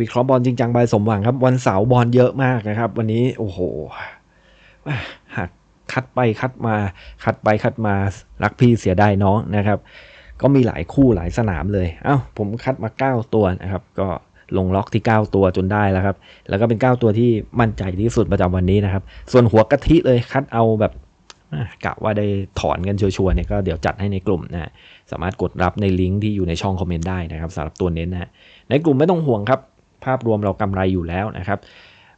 วิเคราะห์บอลจริงจังใบสมหวังครับ วันเสาร์บอลเยอะมากนะครับ วันนี้โอ้โหหักคัดไปคัดมาคัดไปคัดมารักพี่เสียดายน้องนะครับ ก็มีหลายคู่หลายสนามเลยเอา้าผมคัดมา 9 ตัวนะครับ ก็ลงล็อกที่ 9 ตัวจนได้แล้วครับ แล้วก็เป็น 9 ตัวที่มั่นใจที่สุดประจำวันนี้นะครับ ส่วนหัวกะทิเลยคัดเอาแบบกะว่าได้ถอนกันชัวร์เนี่ยก็เดี๋ยวจัดให้ในกลุ่มนะสามารถกดรับในลิงก์ที่อยู่ในช่องคอมเมนต์ได้นะครับสำหรับตัวเน้นนะในกลุ่มไม่ต้องห่วงครับ ภาพรวมเรากำไรอยู่แล้วนะครับ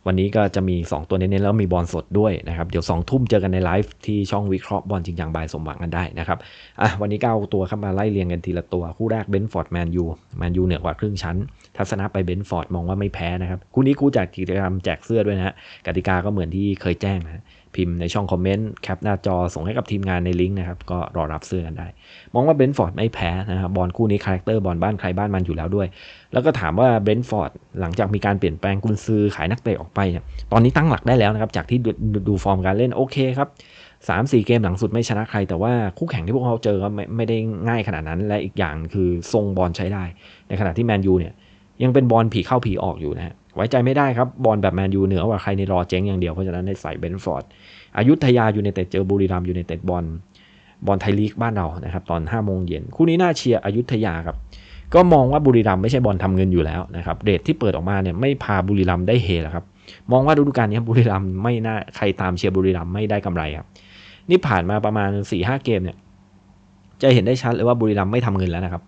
วันนี้ก็จะมี 2 ตัวเน้นๆแล้วมีบอลสดด้วยนะครับ เดี๋ยว 2 ทุ่มเจอกันในไลฟ์ที่ช่องวิเคราะห์บอลจริงจังบายสมหวังกันได้นะครับอะวันนี้ก้าตัวเข้ามาไล่เรียงกันทีละตัว คู่แรกเบนฟอร์ดแมนยูแมนยูเหนือกว่าครึ่งชั้น ทัศนะไปเบนฟอร์ดมองว่าไม่แพ้นะครับ คู่นี้คู่แจกกิจกรรมแจกเสื้อด้วยนะฮะกติกาก็เหมือนที่เคยแจ้งนะพิมพ์ในช่องคอมเมนต์แคปหน้าจอส่งให้กับทีมงานในลิงก์นะครับ ก็รอรับเสื้อกันได้ มองว่าเบนฟอร์ดไม่แพ้นะครับบอลคู่นี้คาแรคเตอร์บอลบ้านใครบ้านมันอยู่แล้วด้วย แล้วก็ถามว่าเบนฟอร์ดหลังจากมีการเปลี่ยนแปลงกุนซือขายนักเตะออกไปเนี่ยตอนนี้ตั้งหลักได้แล้วนะครับ จากที่ดดูฟอร์มการเล่นโอเคครับสามสี่เกมหลังสุดไม่ชนะใคร แต่ว่าคู่แข่งที่พวกเขาเจอก็ไม่ไม่ได้ง่ายขนาดนั้น และอีกอย่างคือทรงบอลใช้ได้ ในขณะที่แมนยูเนี่ยยังเป็นบอลผีเข้าผีออกอยู่นะฮะไว้ใจไม่ได้ครับ บอลแบบแมนยูเหนือกว่าใครในรอเจ๊งอย่างเดียว เพราะฉะนั้นในใส่เบนฟอร์ดอายุทยาอยู่ในเตะเจอบุรีรัมอยู่ในเตะบอลบอลไทยลีกบ้านเรานะครับตอน5โมงเย็นคู่นี้น่าเชียร์อายุทยาครับก็มองว่าบุรีรัมไม่ใช่บอลทำเงินอยู่แล้วนะครับเดทที่เปิดออกมาเนี่ยไม่พาบุรีรัมได้เฮแล้วครับ มองว่าฤดูกาลนี้บุรีรัมไม่น่าใครตามเชียร์บุรีรัมไม่ได้กำไรครับ นี่ผ่านมาประมาณ4-5เกมเนี่ย จะเห็นได้ชัดเลยว่าบุรีรัมไม่ทำเงินแล้วนะครับ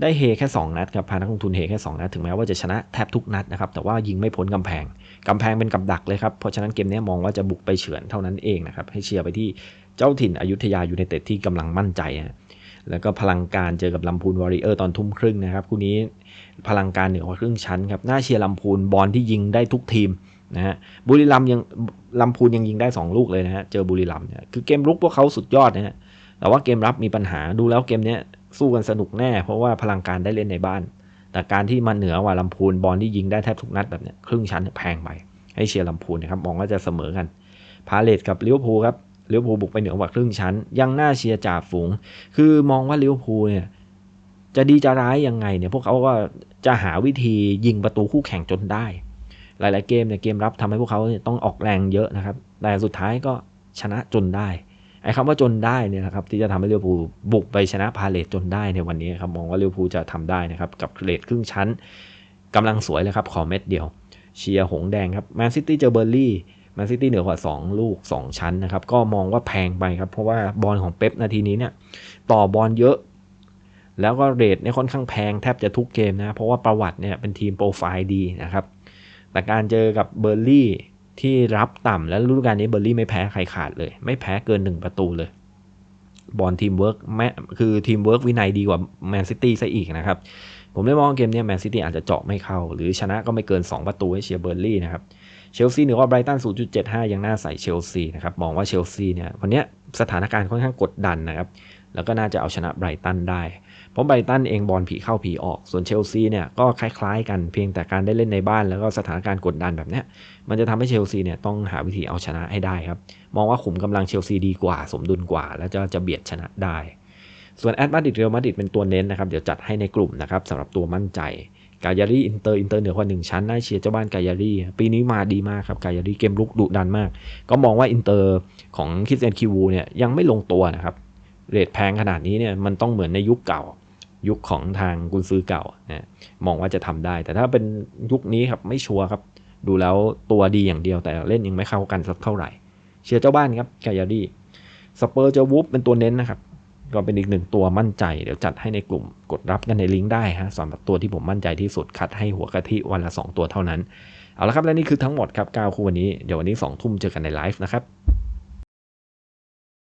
ได้เฮแค่ 2 นัดครับพานักลงทุนเฮแค่ 2 นัด ถึงแม้ว่าจะชนะแทบทุกนัดนะครับ แต่ว่ายิงไม่พ้นกำแพงกำแพงเป็นกับดักเลยครับ เพราะฉะนั้นเกมนี้มองว่าจะบุกไปเฉือนเท่านั้นเองนะครับ ให้เชียร์ไปที่เจ้าถิ่นอยุธยายูไนเต็ดที่กำลังมั่นใจนะ แล้วก็พลังการเจอกับลำพูนวอริเออร์ตอนทุ่มครึ่งนะครับคู่นี้พลังการเหนือกว่าครึ่งชั้นครับน่าเชียร์ลำพูนบอลที่ยิงได้ทุกทีมนะฮะบุรีรัมยังลำพูนยังยิงได้ 2 ลูกเลยนะฮะเจอบุรีรัมเนี่ยคือเกมรุกพวกเขาสุดยอดนะฮะแต่ว่าเกมรับมีปัญหาดูแล้วเกมเนี้ยสู้กันสนุกแน่ เพราะว่าพลังการได้เล่นในบ้าน แต่การที่มันเหนือกว่าลำพูนบอลที่ยิงได้แทบทุกนัดแบบเนี้ยครึ่งชั้นแพงไปให้เชียร์ลำพูนนะครับมองว่าจะเสมอกันพาเลตกับลิเวอร์พูลครับ ลิเวอร์พูลบุกไปเหนือกว่าครึ่งชั้น ยังน่าเชียร์จ่าฝูง คือมองว่าลิเวอร์พูลเนี่ยจะดีจะร้ายยังไงเนี่ยพวกเขาก็จะหาวิธียิงประตูคู่แข่งจนได้ หลาย ๆ เกมเนี่ยเกมรับทำให้พวกเขาต้องออกแรงเยอะนะครับ แต่สุดท้ายก็ชนะจนได้ไอ้คำว่าจนได้เนี่ยนะครับที่จะทำให้ลิเวอร์พูบุกไปชนะพาเลตจนได้ในวันนี้ครับมองว่าลิเวอร์พูจะทำได้นะครับกับเลทครึ่งชั้นกำลังสวยเลยครับขอเม็ดเดียว เชียร์หงแดงครับแมนซิตี้เจอเบอร์ลี่ แมนซิตี้เหนือกว่า 2 ลูก 2 ชั้นนะครับ ก็มองว่าแพงไปครับ เพราะว่าบอลของเป๊ปนาทีนี้เนี่ยต่อบอลเยอะ แล้วก็เรทเนี่ยค่อนข้างแพงแทบจะทุกเกมนะ เพราะว่าประวัติเนี่ยเป็นทีมโปรไฟล์ดีนะครับ แต่การเจอกับเบอร์ลี่ที่รับต่ำแล้วฤดูกาลนี้เบอร์ลี่ไม่แพ้ใครขาดเลย ไม่แพ้เกิน 1 ประตูเลยบอลทีมเวิร์กแมคือทีมเวิร์กวินัยดีกว่าแมนซิตี้ซะอีกนะครับ ผมได้มองเกมนี้แมนซิตี้อาจจะเจาะไม่เข้า หรือชนะก็ไม่เกิน 2 ประตูให้เชียร์เบอร์ลี่นะครับ เชลซีเหนือกว่าไบรตัน 0.75 ยังน่าใส่เชลซีนะครับ มองว่าเชลซีเนี่ยวันนี้สถานการณ์ค่อนข้างกดดันนะครับ แล้วก็น่าจะเอาชนะไบรตันได้ เพราะไบรตันเองบอลผีเข้าผีออก ส่วนเชลซีเนี่ยก็คล้ายๆ กันเพียงแต่การได้เล่นในบ้านแล้วก็สถานการณ์กดดันแบบนี้มันจะทำให้เชลซีเนี่ยต้องหาวิธีเอาชนะให้ได้ครับ มองว่าขุมกำลังเชลซีดีกว่า สมดุลกว่า แล้วจะจะเบียดชนะได้ ส่วนแอดมาดิดเรอัลมาดิดเป็นตัวเน้นนะครับ เดี๋ยวจัดให้ในกลุ่มนะครับสำหรับตัวมั่นใจ กายารีอินเตอร์อินเตอร์เหนือกว่าหนึ่งชั้นน่าเชียร์เจ้าบ้านกายารีปีนี้มาดีมากครับกายารีเกมลุกดุดันมาก ก็มองว่าอินเตอร์ของคิสเซนคิวูเนี่ยยังไม่ลงตัวนะครับเรทแพงขนาดนี้เนี่ยมันต้องเหมือนในยุคเก่า ยุคของทางกุนซือเก่านะมองว่าจะทำได้ แต่ถ้าเป็นยุคนี้ครับไม่ชัวร์ครับดูแล้วตัวดีอย่างเดียวแต่เล่นยังไม่เข้ากันสักเท่าไหร่ เชียร์เจ้าบ้านครับกายารีสเปอร์จะวูฟเป็นตัวเน้นนะครับ ก็เป็นอีกหนึ่งตัวมั่นใจ เดี๋ยวจัดให้ในกลุ่มกดรับกันในลิงก์ได้ฮะสำหรับตัวที่ผมมั่นใจที่สุดคัดให้หัวกะทิวันละ 2 ตัวเท่านั้น เอาละครับและนี่คือทั้งหมดครับ9คู่วันนี้ เดี๋ยววันนี้2ทุ่มเจอกันในไลฟ์นะครับ